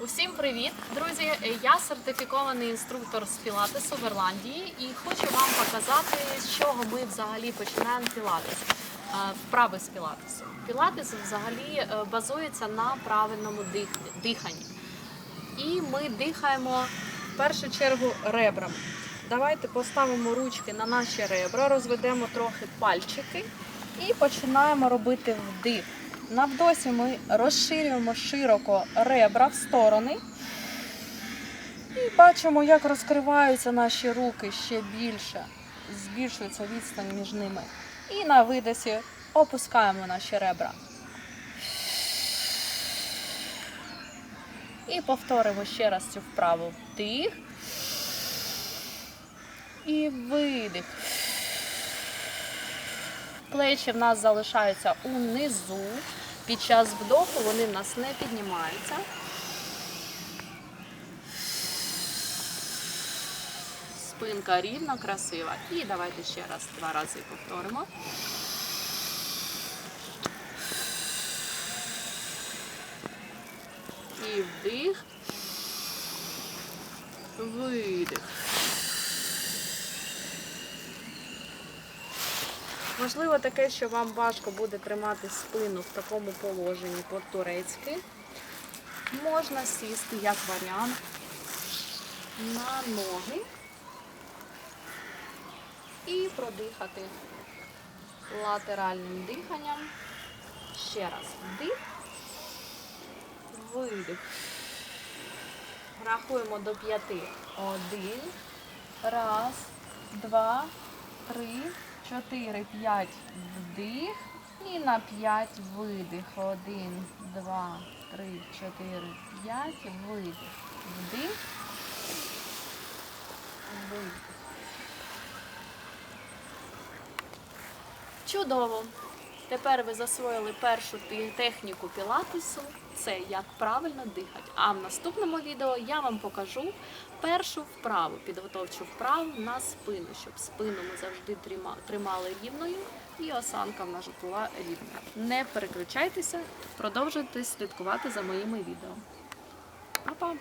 Усім привіт, друзі! Я сертифікований інструктор з пілатесу в Ірландії і хочу вам показати, з чого ми взагалі починаємо пілатес. Е, Вправи з пілатесу. Пілатес взагалі е, базується на правильному диханні. І ми дихаємо в першу чергу ребрами. Давайте поставимо ручки на наші ребра, розведемо трохи пальчики і починаємо робити вдих. На вдосі ми розширюємо широко ребра в сторони. І бачимо, як розкриваються наші руки ще більше, збільшується відстань між ними. І на видосі опускаємо наші ребра. І повторимо ще раз цю вправу. Вдих. І видих. Плечі в нас залишаються унизу. Під час вдоху вони в нас не піднімаються. Спинка рівна, красива. І давайте ще раз два рази повторимо. І вдих. Видих. Можливо, таке, що вам важко буде тримати спину в такому положенні по-турецьки. Можна сісти як варіант на ноги і продихати латеральним диханням. Ще раз вдих, видих. Рахуємо до п'яти. Один. Раз, два, три, чотири, п'ять. Вдих. І на п'ять видих. Один, два, три, чотири, п'ять. Видих. Вдих. Видих. Чудово! Тепер ви засвоїли першу техніку пілатесу, це як правильно дихати. А в наступному відео я вам покажу першу вправу, підготовчу вправу на спину, щоб спину ми завжди тримали рівною і осанка в нас була рівна. Не переключайтеся, продовжуйте слідкувати за моїми відео. Па-па!